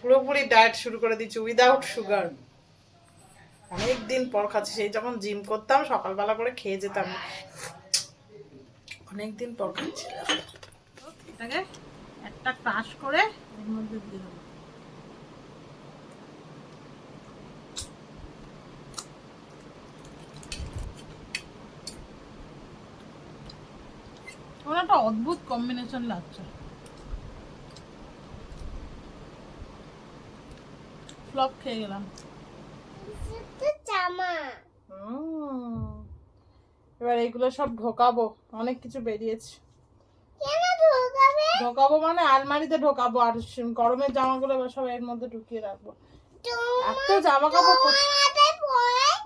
পুরোপুরি ডায়েট শুরু করে দিচ্ছি উইদাউট সুগার অনেক দিন পর খাচ্ছি, সেই যখন জিম করতাম, সকালবেলা করে খেয়ে যেতাম। অনেক দিন পর খাচ্ছিলাম এটাকে একটা ক্রাশ করে এর মধ্যে দিয়ে দেবো। অদ্ভুত কম্বিনেশন লাগছে। ফ্লপ খেয়ে গেলাম জামা এবার এগুলো সব ঢোকাবো অনেক কিছু বেরিয়েছে। ঢোকাবো? মানে আলমারিতে ঢোকাবো আর গরমের জামাগুলো এবার সব এর মধ্যে ঢুকিয়ে রাখব। এত জামা কাপড় মাথায়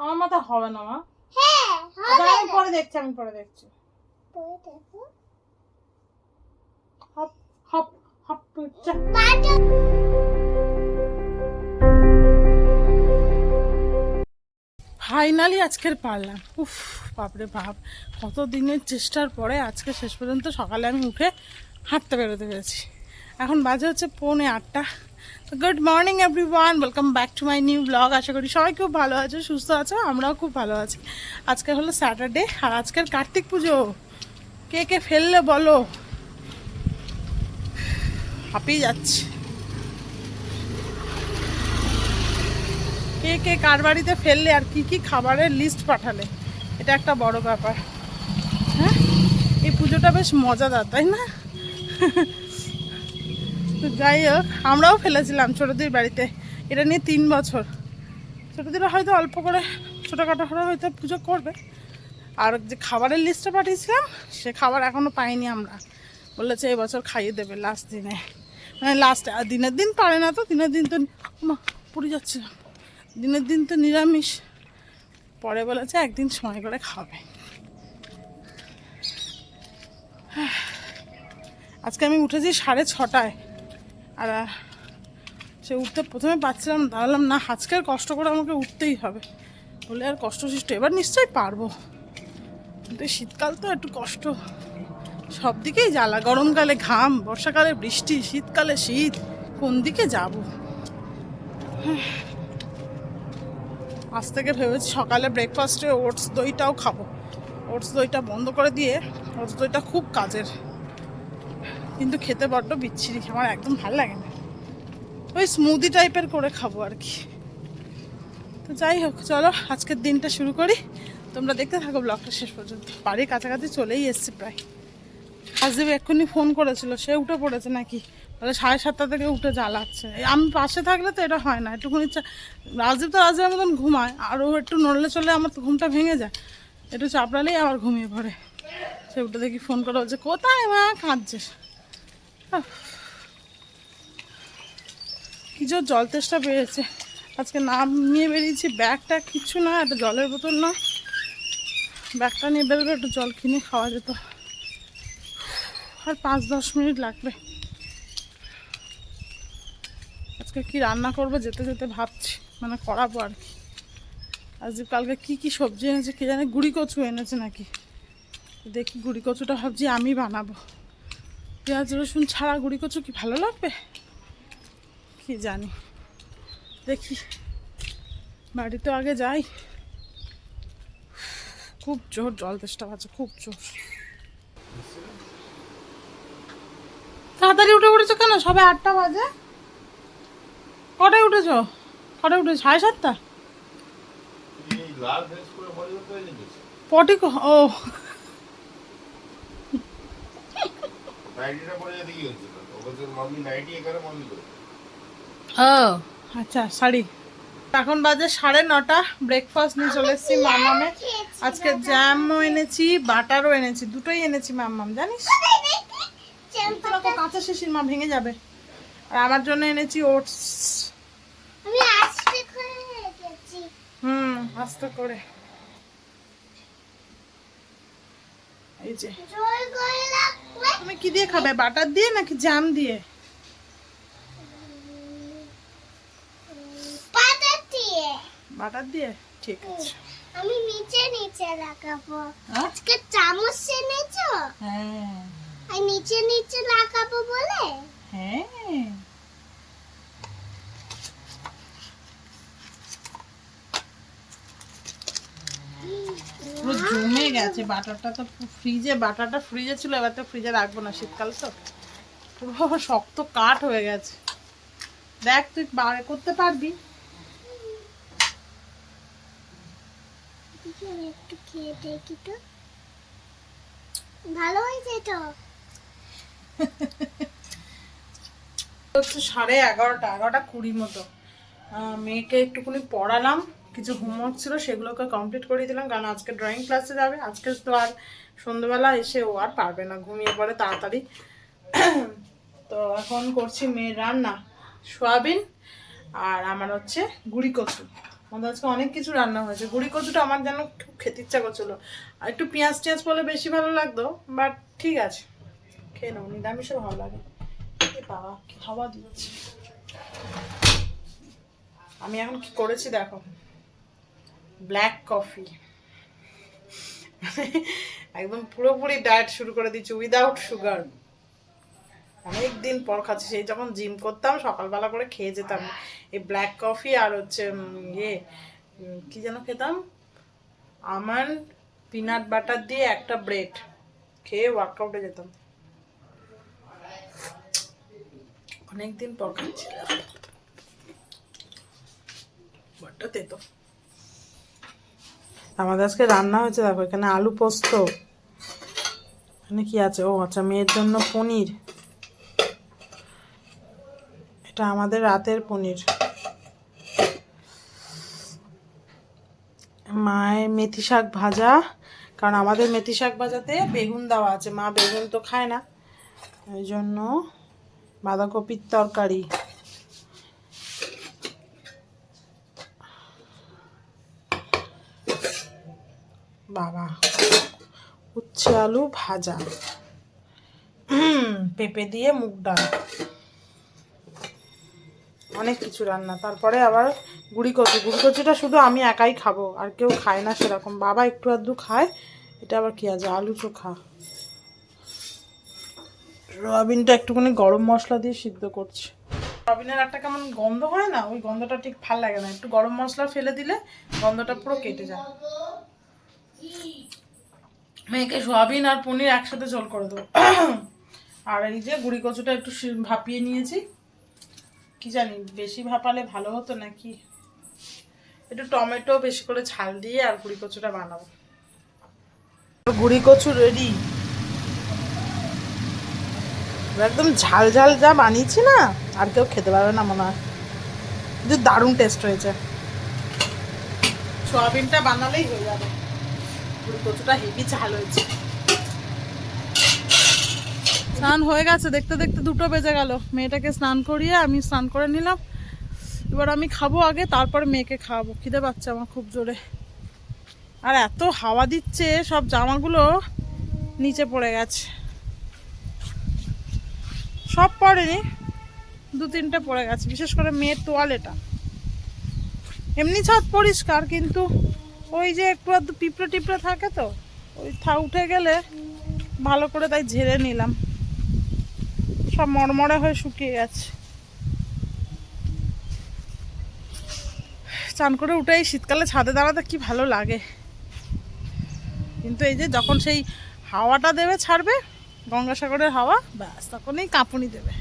আমার মাথা হবে না মা। হ্যাঁ আচ্ছা, আমি পরে দেখছি আমি পরে দেখছি। হপ হপ হপ ফাইনালি আজকের পারলাম। উফ, বাপরে বাপ। কত দিনের চেষ্টার পরে আজকে শেষ পর্যন্ত সকালে আমি উঠে হাঁটতে বেরোতে পেরেছি। এখন বাজে হচ্ছে পৌনে আটটা। Good morning everyone welcome back to my new blog আশা করি সবাই খুব ভালো আছে, সুস্থ আছে, আমরাও খুব ভালো আছি। আজকে হলো স্যাটারডে আর আজকের কার্তিক পুজো। কে কে ফেললে বলো? হাঁপিয়ে যাচ্ছে। কে কে কার বাড়িতে ফেললে আর কি কি খাবারের লিস্ট পাঠালে। এটা একটা বড় ব্যাপার। হ্যাঁ? এই পুজোটা বেশ মজাদার, তাই না? তো যাই হোক, আমরাও ফেলেছিলাম ছোটদের বাড়িতে। এটা নিয়ে তিন বছর। ছোটদের হয়তো অল্প করে ছোটোখাটো করে হয়তো পুজো করবে। আর যে খাবারের লিস্টটা পাঠিয়েছিলাম, সে খাবার এখনও পাইনি আমরা। বলেছে এবছর খাইয়ে দেবে লাস্ট দিনে। মানে লাস্ট দিনের দিন পারে না তো, দিনের দিন তো পুড়ে যাচ্ছিলাম দিনের দিন তো নিরামিষ। পরে বলেছে একদিন সময় করে খাবে। আজকে আমি উঠেছি সাড়ে ছটায়। আর সে উঠতে প্রথমে পাচ্ছিলাম দাঁড়ালাম না, আজকে আর কষ্ট করে আমাকে উঠতেই হবে। বলে আর কষ্ট সৃষ্ট এবার নিশ্চয়ই পারব। কিন্তু শীতকাল তো একটু কষ্ট। সব দিকেই জ্বালা। গরমকালে ঘাম, বর্ষাকালে বৃষ্টি, শীতকালে শীত। কোন দিকে যাব? আজ থেকে ভেবেছি সকালে ব্রেকফাস্টে ওটস দইটাও খাব। ওটস দইটা বন্ধ করে দিয়ে ওটস দইটা খুব কাজের। কিন্তু খেতে বড্ড বিচ্ছিরি, আমার একদম ভালো লাগে না। ওই স্মুদি টাইপের করে খাব আর কি। তো যাই হোক, চলো আজকের দিনটা শুরু করি। তোমরা দেখতে থাকো ব্লগটা শেষ পর্যন্ত। বাড়ির কাছাকাছি চলেই এসছি প্রায়। হাজদেব এক্ষুনি ফোন করেছিল, সে উঠে পড়েছে নাকি? বলে সাড়ে সাতটা থেকে উঠে জ্বালাচ্ছে। আমি পাশে থাকলে তো এটা হয় না, একটুখানি রাজদীপ তো রাজদীপের মতন ঘুমায়, আর ও একটু নড়লে চলে আমার তো ঘুমটা ভেঙে যায়। একটু চাপড়ালেই আবার ঘুমিয়ে পড়ে। সে উঠে দেখি ফোন করে বলছে, কোথায় মা? কাঁদছিস? আহ। কি জোর জল তেষ্টা পেয়েছে আজকে নাম নিয়ে বেরিয়েছি, ব্যাগটা কিচ্ছু না, একটা জলের বোতল না। ব্যাগটা নিয়ে বেরোলে একটু জল কিনে খাওয়া যেত। আর পাঁচ দশ মিনিট লাগবে। আজকে কি রান্না করব যেতে যেতে ভাবছি মানে করাবো আর কি। আজকে কালকে কি কি সবজি এনেছে কে জানে, গুড়ি কচু এনেছে নাকি। দেখি গুড়ি কচুটা ভাবছি আমি বানাবো। পেঁয়াজ রসুন ছাড়া গুড়ি কচু কি ভালো লাগবে? কি জানি। দেখি। বাড়িতে আগে যাই। খুব জোর জল তেষ্টা পাচ্ছে, খুব জোর। তাড়াতাড়ি উঠে পড়েছো কেন? সবে আটটা বাজে? কটায় উঠেছো? কটায় উঠেছো? সাড়ে সাতটা? পটি ও। ও মাম্মি মাম্মি আচ্ছা শাড়ি। এখন বাজে সাড়ে নটা ব্রেকফাস্ট নিয়ে চলে এসেছি মামামে। আজকে জ্যামও এনেছি, বাটারও এনেছি, দুটোই এনেছি মাম্মাম জানিস? কাঁচা শিশির মা ভেঙে যাবে। আর আমার জন্য এনেছি ওটস আমি আজকে করে রেখেছি হুম আস্তে করে। এই যে। তুমি কি দিয়ে খাবে বাটার দিয়ে নাকি জ্যাম দিয়ে? বাটার দিয়ে। ঠিক আছে। আমি নিচে নিচে লাগাবো। হ্যাঁ? আজকে চামচ এনেছো? হ্যাঁ। আর নিচে নিচে লাগাবো বলে? হ্যাঁ। গেছে বাটারটা তো ফ্রিজে বাটারটা ফ্রিজে ছিল এবার তো ফ্রিজে রাখব না শীতকাল তো। পুরো শক্ত কাঠ হয়ে গেছে। দেখ তুই বার করতে পারবি। একটু খেয়ে দেখি তো। ভালো হয়েছে তো? হচ্ছে সাড়ে এগারোটা এগারোটা কুড়ি মতো। মেয়েকে একটুখানি পড়ালাম। কিছু হোমওয়ার্ক ছিল, সেগুলোকে কমপ্লিট করে দিলাম। কারণ আজকে ড্রয়িং ক্লাসে যাবে। আজকে তো আর সন্ধ্যেবেলা এসে ও আর পারবে না, ঘুমিয়ে পড়ে তাড়াতাড়ি। তো এখন করছি মেয়ের রান্না, সোয়াবিন আর আমার হচ্ছে গুড়ি কচু। আমাদের আজকে অনেক কিছু রান্না হয়েছে। গুড়ি কচুটা আমার যেন খুব খেতে ইচ্ছা করছিল। আর একটু পেঁয়াজ টিয়াজ পড়লে বেশি ভালো লাগতো বাট ঠিক আছে। খেয়ে নেব নিরামিষও ভালো লাগে। বাবা দিয়েছে আমি এখন কি করেছি দেখো। ব্ল্যাক কফি একদম পুরোপুরি ডায়েট শুরু করে দিচ্ছি উইদাউট সুগার অনেক দিন পর খাচ্ছি, সেই যখন জিম করতাম, সকালবেলা করে খেয়ে যেতাম। এই ব্ল্যাক কফি আর হচ্ছে ইয়ে কি যেন খেতাম? আমার পিনাট বাটার দিয়ে একটা ব্রেড খেয়ে ওয়ার্কআউটে যেতাম। অনেকদিন পর খাচ্ছি বড্ড তেতো। আমাদের আজকে রান্না হয়েছে, দেখো, এখানে আলু পোস্ত। এখানে কি আছে? ও আচ্ছা মেয়ের জন্য পনির। এটা আমাদের রাতের পনির। মায়ের মেথি শাক ভাজা, কারণ আমাদের মেথি শাক ভাজাতে বেগুন দেওয়া আছে। মা বেগুন তো খায় না। ওই জন্য বাঁধাকপির তরকারি। বাবা উচ্ছে আলু ভাজা। পেঁপে দিয়ে মুগ ডাল। অনেক কিছু রান্না। তারপরে আবার গুড়ি কচু। গুড়ি কচুটা শুধু আমি একাই খাব, আর কেউ খায় না সেরকম। বাবা একটু আধটু খায়, এটা আবার কি আছে? আলু চোখা। সয়াবিনটা একটুখানি গরম মশলা দিয়ে সিদ্ধ করছি। সয়াবিনের একটা কেমন গন্ধ হয় না? ওই গন্ধটা ঠিক ভালো লাগে না। একটু গরম মশলা ফেলে দিলে গন্ধটা পুরো কেটে যায়। মেয়েকে সোয়াবিন আর পনির একসাথে জল করে দেবো। আর এই যে গুড়ি কচুটা একটু ভাপিয়ে নিয়েছি। কি জানি, বেশি ভাপালে ভালো হতো নাকি? একটু টমেটো, বেশি করে ঝাল দিয়ে আর গুড়ি কচুটা বানাবো। গুড়ি কচু রেডি একদম ঝাল ঝাল যা বানিয়েছি না, আর কেউ খেতে পারবে না মনে হয়। দারুণ টেস্ট হয়েছে। সোয়াবিনটা বানালেই হয়ে যাবে। কচুটা হেভি ঝাল হয়েছে। স্নান হয়ে গেছে, দেখতে দেখতে দুটো বেজে গেল। মেয়েটাকে স্নান করিয়ে আমি স্নান করে নিলাম। এবার আমি খাব আগে, তারপরে মেয়েকে খাওয়াবো। খিদে পাচ্ছে আমার খুব জোরে। আর এত হাওয়া দিচ্ছে, সব জামাগুলো নিচে পড়ে গেছে। সব পড়েনি, দু তিনটে পড়ে গেছে, বিশেষ করে মেয়ের তোয়ালেটা এমনি ছাদ পরিষ্কার, কিন্তু ওই যে একটু পিঁপড়ে টিপড়ে থাকে তো, ওই থা উঠে গেলে ভালো করে তাই ঝেড়ে নিলাম। সব মরমরে হয়ে শুকিয়ে গেছে। চান করে উঠে এই শীতকালে ছাদে দাঁড়াতে কি ভালো লাগে। কিন্তু এই যে যখন সেই হাওয়াটা দেবে ছাড়বে, গঙ্গাসাগরের হাওয়া, ব্যাস, তখনই কাঁপুনি দেবে।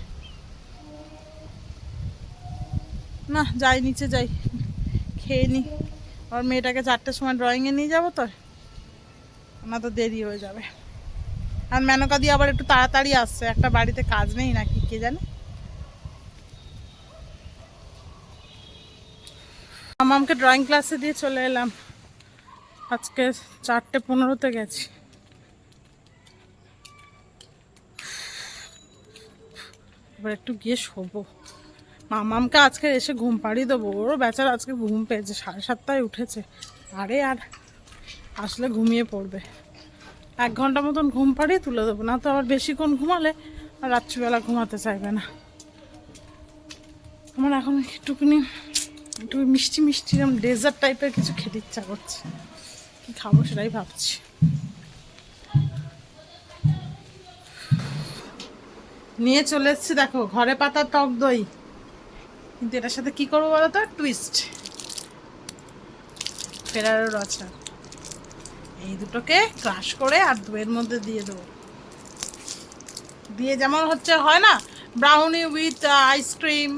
না, যাই, নিচে যাই, খেয়ে নি। আর মেয়েটাকে চারটের সময় ড্রয়িংয়ে নিয়ে যাব তো না তো দেরি হয়ে যাবে। আর মেনকা দিয়ে আবার একটু তাড়াতাড়ি আসছে, একটা বাড়িতে কাজ নেই নাকি, কে জানে? মামামকে ড্রয়িং ক্লাসে দিয়ে চলে এলাম। আজকে চারটে পনেরোতে গেছি। এবার একটু গিয়ে শোবো। মামামকে আজকে এসে ঘুম পাড়িয়ে দেবো। ওরও বেচার আজকে ঘুম পেয়েছে, সাড়ে সাতটায় উঠেছে। আরে আর আসলে ঘুমিয়ে পড়বে। এক ঘণ্টা মতন ঘুম পাড়িয়ে তুলে দেবো, না তো আবার বেশিক্ষণ ঘুমালে আর রাত্রিবেলা ঘুমাতে চাইবে না। আমার এখন একটুখানি, একটু মিষ্টি মিষ্টি এরকম ডেজার্ট টাইপের কিছু খেতে ইচ্ছা করছে। কি খাব সেটাই ভাবছি। নিয়ে চলে এসছি, দেখো, ঘরে পাতা টক দই। কিন্তু এটার সাথে কি করব বলো তো? টুইস্ট ফেরারোর আচার এই দুটোকে ক্রাশ করে আর দুয়ের মধ্যে দিয়ে দেবো। দিয়ে যেমন হচ্ছে, হয় না? ব্রাউনি উইথ আইসক্রিম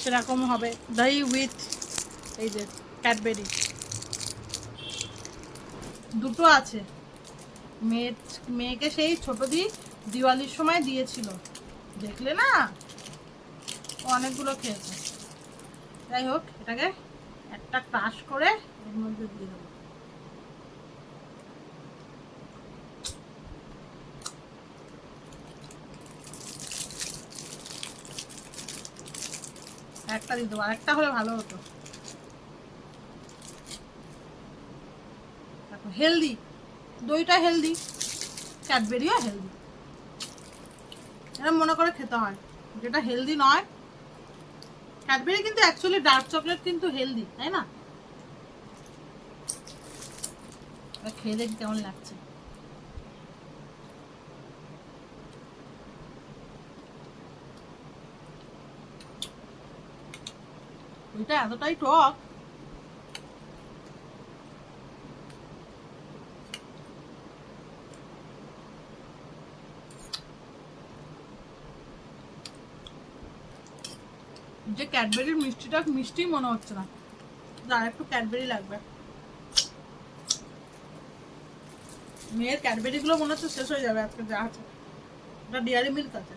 সেরকম হবে। দই উইথ এই যে ক্যাডবেরি দুটো আছে। মেয়ে মেয়েকে সেই ছোট দি দিওয়ালির সময় দিয়েছিল। দেখলে না? অনেকগুলো খেয়েছে। যাই হোক, এটাকে একটা ক্রাশ করে এর মধ্যে দিয়ে দেবো। একটা দিয়ে দেবো আরেকটা হলে ভালো হতো। হেলদি দইটা হেলদি ক্যাডবেরিও হেলদি এরকম মনে করে খেতে হয়। যেটা হেলদি নয় ক্যাডবেরি কিন্তু অ্যাকচুয়ালি ডার্ক চকলেট কিন্তু হেলদি তাই না? খেয়ে দেখি কেমন লাগছে। ওইটা এতটাই টক যে ক্যাডবেরির মিষ্টিটা মিষ্টি মনে হচ্ছে না। আর একটু ক্যাডবেরি লাগবে। মেয়ের ক্যাডবেরি গুলো মনে হচ্ছে শেষ হয়ে যাবে আজকে যা আছে। এটা ডিয়ারি মিল্ক আছে।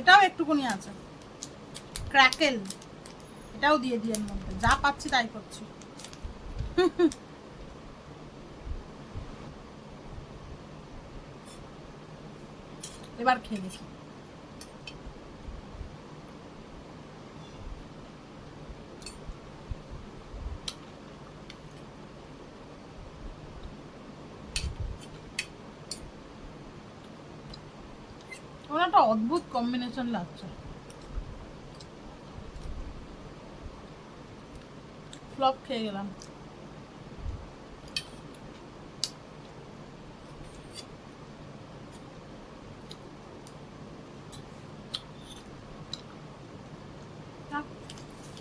এটাও একটুকুনি আছে। ক্র্যাকেল। এটাও দিয়ে দিয়ে মধ্যে। যা পাচ্ছি তাই করছি। এবার খেয়ে দেখি। একটা অদ্ভুত কম্বিনেশন লাগছে। ফ্লপ খেয়ে গেলাম।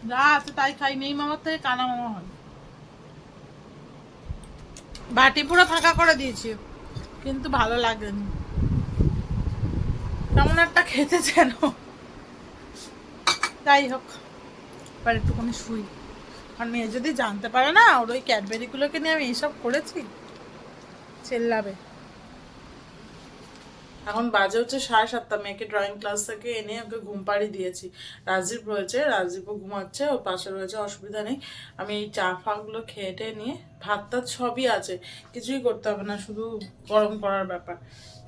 যা আছে তাই খাই। নেই মামার থেকে কানা মামা হয়। বাটি পুরো ফাঁকা করে দিয়েছি, কিন্তু ভালো লাগেনি। কেমন একটা খেতে যেন। যাই হোক, এবার একটুখানি শুই। আর মেয়ে যদি জানতে পারে না, ওর ওই ক্যাডবেরিগুলোকে নিয়ে আমি এইসব করেছি, চেল্লাবে। এখন বাজে হচ্ছে সাড়ে সাতটা, মেয়েকে ড্রয়িং ক্লাস থেকে এনে ওকে ঘুম পাড়িয়ে দিয়েছি। রাজদীপ রয়েছে রাজদীপও ঘুমাচ্ছে, ওর পাশে রয়েছে, অসুবিধা নেই। আমি এই চা ফাগুলো খেয়ে নিয়ে ভাত টাত সবই আছে, কিছুই করতে হবে না, শুধু গরম করার ব্যাপার।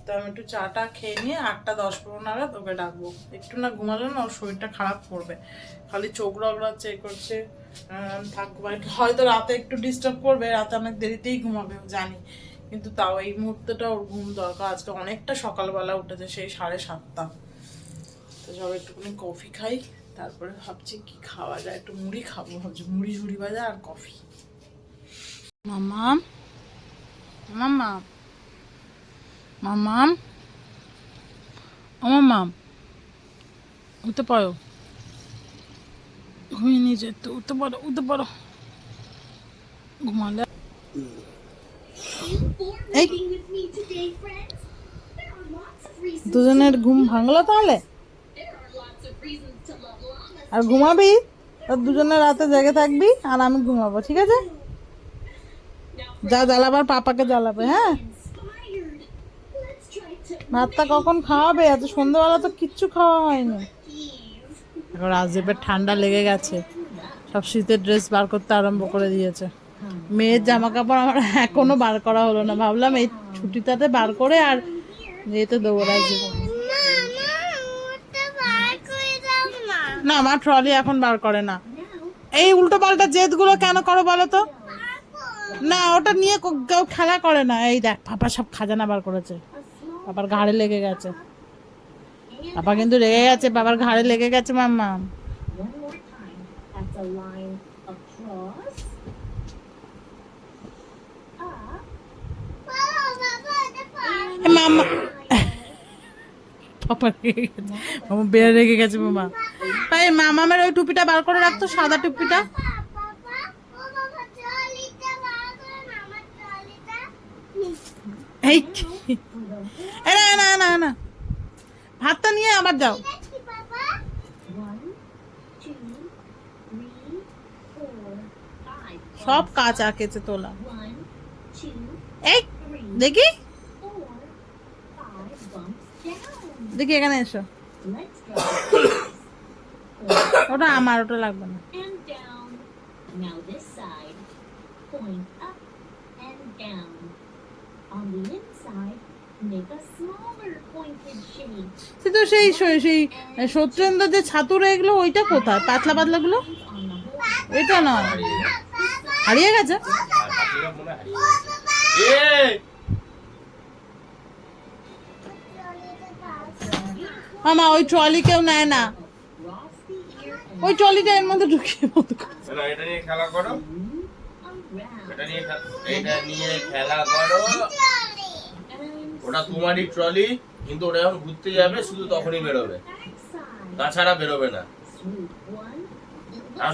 তো আমি একটু চাটা খেয়ে নিয়ে আটটা দশ পনেরো নাগাদ ওকে ডাকবো। একটু না ঘুমালে না ওর শরীরটা খারাপ করবে। খালি চোখ রগড়াচ্ছে, এ করছে থাকব। হয়তো রাতে একটু ডিস্টার্ব করবে, রাতে অনেক দেরিতেই ঘুমাবে জানি। কিন্তু তাও এই মুহূর্তটা ওর ঘুম দরকার। আজকে অনেকটা সকালবেলা উঠেছে, সেই সাড়ে সাতটা। তো সব একটুখানি কফি খাই, তারপরে ভাবছি কি খাওয়া যায়। একটু মুড়ি খাব, ভাবছি মুড়ি, ঝুড়ি ভাজা আর কফি মামা মামাম? মামাম ও মামাম উঠতে পারো। ঘুমিয়ে নিয়ে যেত, উঠতে পারো উঠতে পারো। ঘুমালে. দুজনের ঘুম ভাঙলো তাহলে. আর ঘুমাবি? আর দুজনে রাতে জেগে থাকবি, আর আমি ঘুমাবো, ঠিক আছে? যা জ্বালাবার, পাপাকে জ্বালাবে হ্যাঁ? ভাতটা কখন খাওয়াবে এত সন্ধ্যাবেলা তো কিচ্ছু খাওয়া হয়নি। এখন রাজদীপের ঠান্ডা লেগে গেছে। সব শীতের ড্রেস বার করতে আরম্ভ করে দিয়েছে। মেয়ের জামা কাপড় আমার এখনও বার করা হলো না। ভাবলাম এই ছুটিটাতে বার করে আর যেতে দেবো রাজদীপ না, আমার ট্রলি এখন বার করে না। এই উল্টো পাল্টা জেদগুলো কেন করো বলো তো? না, ওটা নিয়ে কেউ খেলা করে না। এই দেখ, পাপা সব খাজানা বার করেছে। বাবার ঘাড়ে লেগে গেছে বাবা কিন্তু রেগে গেছে বাবার ঘাড়ে লেগে গেছে মাম্মা মাম্মা পাপা রেগে গেছে মামা বেড়ে রেগে গেছে মামা তাই মামামের ওই টুপিটা বার করে রাখতো সাদা টুপিটা এই না না না না ভাতটা নিয়ে আবার যাও. সব কাজ আঁকেছে তোলা এই দেখি. দেখি এখানে এসো ওটা আমার ওটা লাগবে না. Now this side. Point up and down. On the inside, সে তো সেই সেই- সেই সত্যেন্দ্র যে ছাতুরা এগুলো ওইটা কোথায়? পাতলা পাতলা গুলো? এটা না। হারিয়ে গেছে? মনে! মামা ওই ট্রলি কেউ নেয় না। ওই ট্রলিটা এর মধ্যে ঢুকিয়ে মতো করে। এটা নিয়ে খেলা করো। এটা নিয়ে নিয়ে খেলা করো। ওটা তোমারই ট্রলি কিন্তু ওটা যখন ঘুরতে যাবে শুধু তখনই বেরোবে। তাছাড়া বেরোবে না।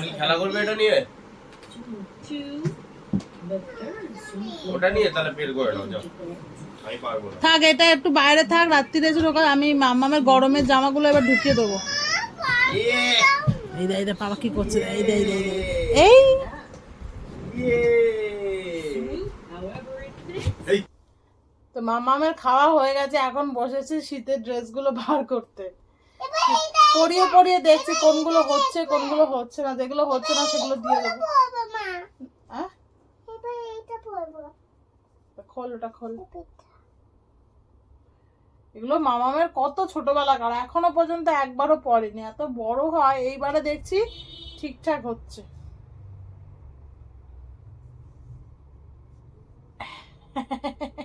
কি খেলা করবে এটা নিয়ে. ওটা নিয়ে তাহলে বের করে নাও যাও। আমি পারব না। থাক এটা একটু বাইরে থাক রাত্রিরে এসে ঢোকা আমি মামামের গরমের জামাগুলো এবার ঢুকিয়ে দেবো! এই দে এই দে বাবা কি করছে? এই দে এই দে এই দে। এই ইয়ে! However it fits. এই তো মামামের খাওয়া হয়ে গেছে এখন বসেছে শীতের ড্রেসগুলো বার করতে। পরিয়ে পরিয়ে দেখছি কোনগুলো হচ্ছে কোনগুলো হচ্ছে না যেগুলো হচ্ছে না সেগুলো দিয়ে দেবো। খোল ওটা খোল। এগুলো মামামের কত ছোটবেলাকার এখনও পর্যন্ত একবারও পড়েনি এত বড় হয় এইবারে দেখছি ঠিকঠাক হচ্ছে।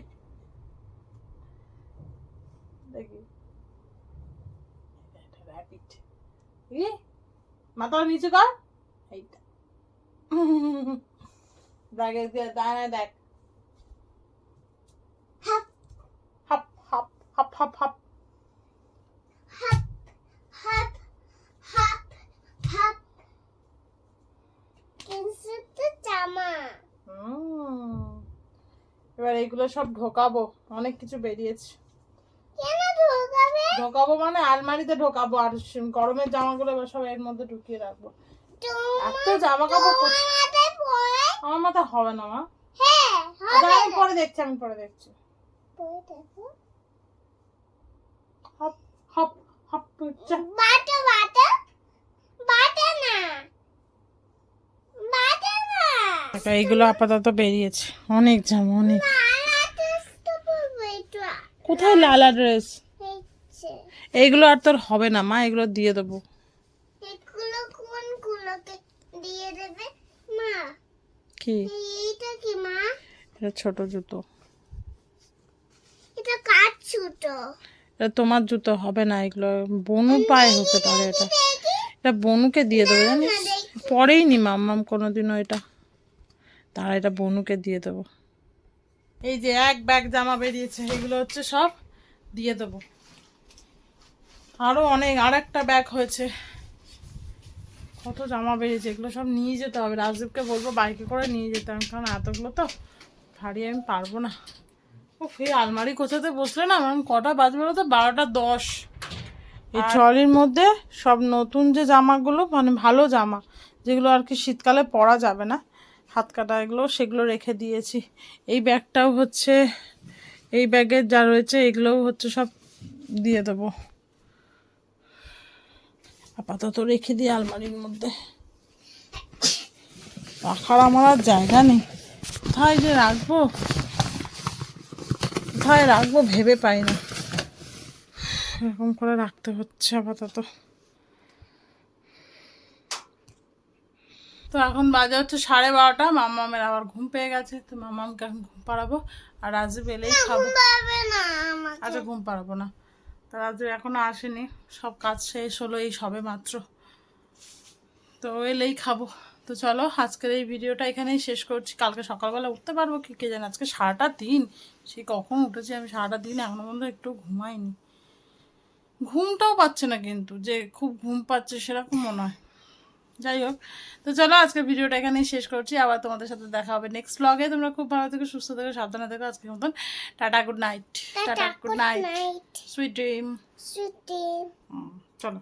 মাথা নিচু কর। এইটা। দাঁড়ায় দেখ। হাপ। হাপ হাপ হাপ হাপ হুম। এবার এইগুলো সব ঢোকাবো অনেক কিছু বেরিয়েছে। ঢোকাবো মানে আলমারিতে ঢোকাবো আর গরমের জামাগুলো এবার সব এর মধ্যে ঢুকিয়ে রাখব। এত জামা কাপড় আমার মাথা হবে না মা। আমি পরে দেখছি আমি পরে দেখছি। হপ হপ হপ যা। টাকা এইগুলো আপাতত বেরিয়েছে। অনেক জামা অনেক। কোথায় লালা ড্রেস? এইগুলো আর তোর হবে না মা এগুলো দিয়ে দেবো। এগুলো কোনগুলোকে দিয়ে দেবে? মা। কি? এইটা কি মা? এটা ছোট জুতো। এটা কাঠ ছোট এটা তোমার জুতো হবে না এগুলো বনু পায়ে হতে পারে এটা। এটা বনুকে দিয়ে দেবো জানিস? পরেই নি মাম্মাম কোনোদিনও এটা। তারা এটা বনুকে দিয়ে দেবো। এই যে এক ব্যাগ জামা বেরিয়েছে এগুলো হচ্ছে সব দিয়ে দেবো। আরও অনেক আর একটা ব্যাগ হয়েছে। কত জামা বেরিয়েছে এগুলো সব নিয়ে যেতে হবে। রাজদীপকে বলব বাইকে করে নিয়ে যেতে হবে কারণ এতগুলো তো ভারী আমি পারব না। ও ফে আলমারি কোথাতে বসলে না আমার কটা বাজবে তো? বারোটা দশ। এই ট্রলির মধ্যে সব নতুন যে জামাগুলো মানে ভালো জামা যেগুলো আর কি শীতকালে পরা যাবে না হাত কাটা এগুলো সেগুলো রেখে দিয়েছি। এই ব্যাগটাও হচ্ছে এই ব্যাগের যা রয়েছে এগুলোও হচ্ছে সব দিয়ে দেবো। আপাতত রেখে দিই আলমারির মধ্যে। রাখার আমার আর জায়গা নেই। কোথায় যে রাখব? কোথায় রাখব ভেবে পাই না। এরকম করে রাখতে হচ্ছে আপাতত। তো এখন বাজে হচ্ছে সাড়ে বারোটা। মামামের আবার ঘুম পেয়ে গেছে তো মামামকে এখন ঘুম পাড়াবো। আর রাজীব এলেই খাব। না আচ্ছা ঘুম পাড়াবো না। তো রাজু এখনও আসেনি। সব কাজ শেষ হলো এই সবে মাত্র। তো এলেই খাব। তো চলো, আজকের এই ভিডিওটা এখানেই শেষ করছি। কালকে সকালবেলা উঠতে পারব কি, কে জানে আজকে সারাটা দিন? সে কখন উঠেছি আমি সারাটা দিন এখনও পর্যন্ত একটু ঘুমাইনি। ঘুমটাও পাচ্ছে না কিন্তু, যে খুব ঘুম পাচ্ছে সেরকম মনে হয় যাই হোক তো চলো আজকের ভিডিওটা এখানেই শেষ করছি। আবার তোমাদের সাথে দেখা হবে নেক্সট ব্লগে তোমরা খুব ভালো থেকো সুস্থ থেকো সাবধানে থেকো আজকের মতন। Tata good night tata good night sweet dream sweet dream চলো।